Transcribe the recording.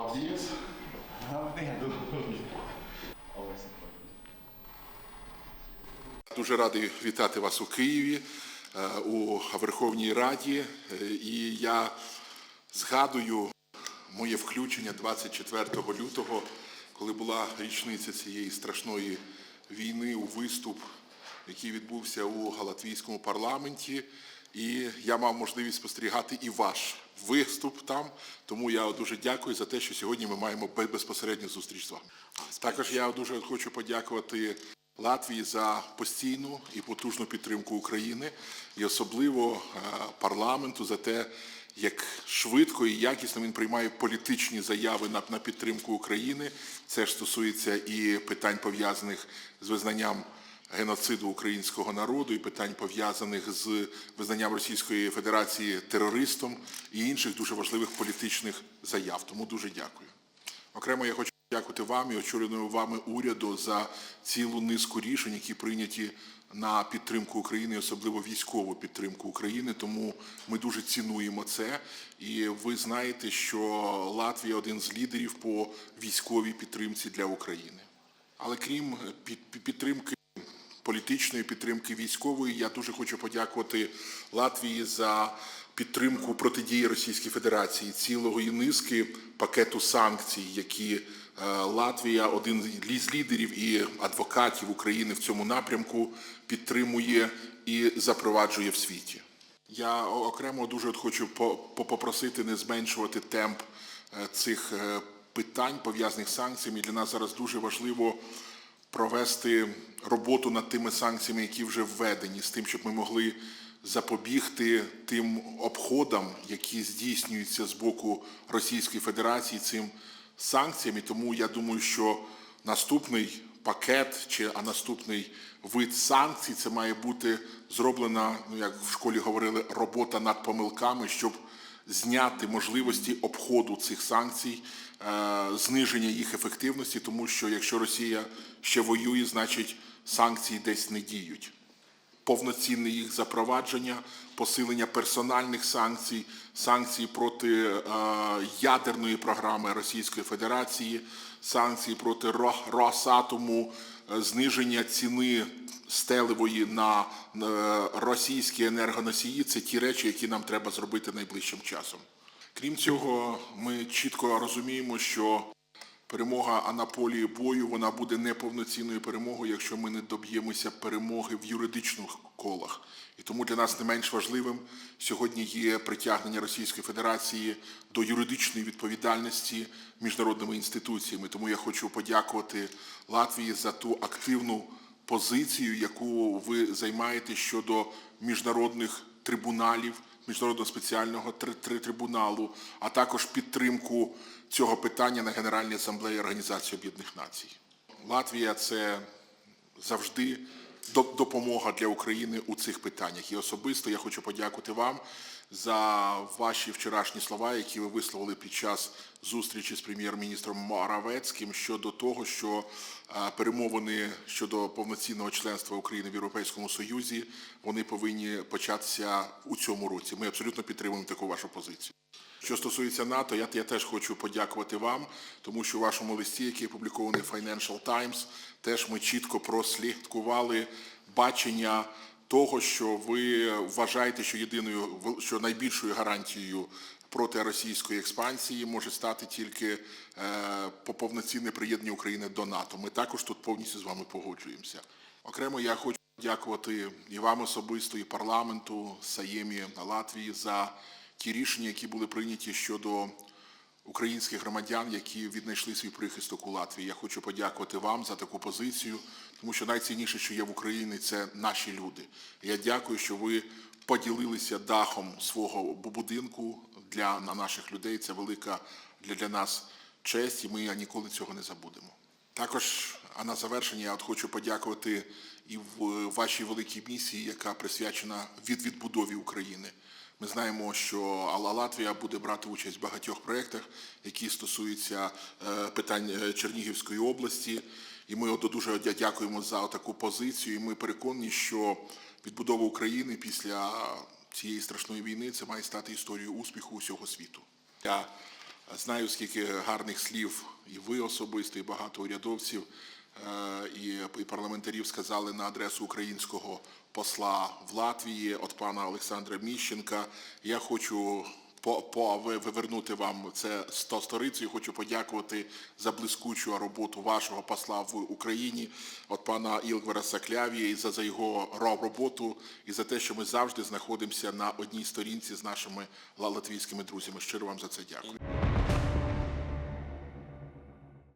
Молодець. Дуже радий вітати вас у Києві е, у Верховній Раді. Е, І я згадую моє включення 24 лютого, коли була річниця цієї страшної війни у виступ, який відбувся у Галатвійському парламенті. І я мав можливість спостерігати і ваш виступ там. Тому я дуже дякую за те, що сьогодні ми маємо безпосередню зустріч з вами. Також я дуже хочу подякувати Латвії за постійну і потужну підтримку України, і особливо е, парламенту за те, як швидко і якісно він приймає політичні заяви на, на підтримку України. Це ж стосується і питань пов'язаних з визнанням геноциду українського народу, і питань пов'язаних з визнанням Російської Федерації терористом і інших дуже важливих політичних заяв. Тому дуже дякую. Окремо я хочу подякувати вам і очоленою вами уряду за цілу низку рішень, які прийняті на підтримку України, особливо військову підтримку України. Тому ми дуже цінуємо це. І ви знаєте, що Латвія один з лідерів по військовій підтримці для України. Але крім під- під- підтримки політичної підтримки військової. Я дуже хочу подякувати Латвії за підтримку протидії Російській Федерації цілої низки пакету санкцій, які е, Латвія, один з лідерів і адвокатів України в цьому напрямку, підтримує і запроваджує в світі. Я окремо дуже хочу по- по- попросити не зменшувати темп е, цих е, питань пов'язаних з санкціями. Для нас зараз дуже важливо провести роботу над тими санкціями, які вже введені, з тим, щоб ми могли запобігти тим обходам, які здійснюються з боку Російської Федерації цим санкціям. І тому я думаю, що наступний пакет чи а наступний вид санкцій це має бути зроблена, ну як в школі говорили, робота над помилками, щоб зняти можливості обходу цих санкцій, е, зниження їх ефективності, тому що якщо Росія ще воює, значить санкції десь не діють. Повноцінне їх запровадження, посилення персональних санкцій, санкції проти е, ядерної програми Російської Федерації, санкції проти Ро- Росатому, е, зниження ціни стелевої на російські енергоносії це ті речі, які нам треба зробити найближчим часом. Крім цього, ми чітко розуміємо, що перемога а на полі бою вона буде неповноцінною перемогою, якщо ми не доб'ємося перемоги в юридичних колах. І тому для нас не менш важливим сьогодні є притягнення Російської Федерації до юридичної відповідальності міжнародними інституціями. Тому я хочу подякувати Латвії за ту активну позицію, яку ви займаєте щодо міжнародних трибуналів, міжнародного спеціального три- три- трибуналу, а також підтримку цього питання на Генеральній асамблеї Організації Об'єднаних Націй. Латвія це завжди до- допомога для України у цих питаннях. І особисто я хочу подякувати вам за ваші вчорашні слова, які ви висловили під час зустрічі з прем'єр-міністром Моравецьким щодо того, що е, перемовини щодо повноцінного членства України в Європейському Союзі вони повинні початися у цьому році. Ми абсолютно підтримуємо таку вашу позицію. Що стосується НАТО, я, я теж хочу подякувати вам, тому що у вашому листі, який опублікований в Financial Times, теж ми чітко прослідкували бачення того, що ви вважаєте, що єдиною що найбільшою гарантією проти російської експансії може стати тільки е, по- повноцінне приєднання України до НАТО. Ми також тут повністю з вами погоджуємося. Окремо я хочу дякувати і вам особисто, і парламенту Саємі Латвії за ті рішення, які були прийняті щодо українських громадян, які віднайшли свій прихисток у Латвії. Я хочу подякувати вам за таку позицію, тому що найцінніше, що є в Україні, це наші люди. Я дякую, що ви поділилися дахом свого будинку для наших людей. Це велика для, нас честь, і ми ніколи цього не забудемо. Також, а на завершення, я от хочу подякувати і вашій великій місії, яка присвячена від відбудові України. Ми знаємо, що Алла Латвія буде брати участь в багатьох проєктах, які стосуються е, питань е, Чернігівської області. І ми от дуже дякуємо за таку позицію. І ми переконані, що відбудова України після цієї страшної війни це має стати історією успіху усього світу. Я Знаю, скільки гарних слів і ви особисто, і багато урядовців і, і парламентарів сказали на адресу українського посла в Латвії, от пана Олександра Міщенка. Я хочу по, по вивернути вам це сто сторицею. Хочу подякувати за блискучу роботу вашого посла в Україні, от пана Ілгвара Сакляві, і за, за його роботу і за те, що ми завжди знаходимося на одній сторінці з нашими латвійськими друзями. Щиро вам за це дякую.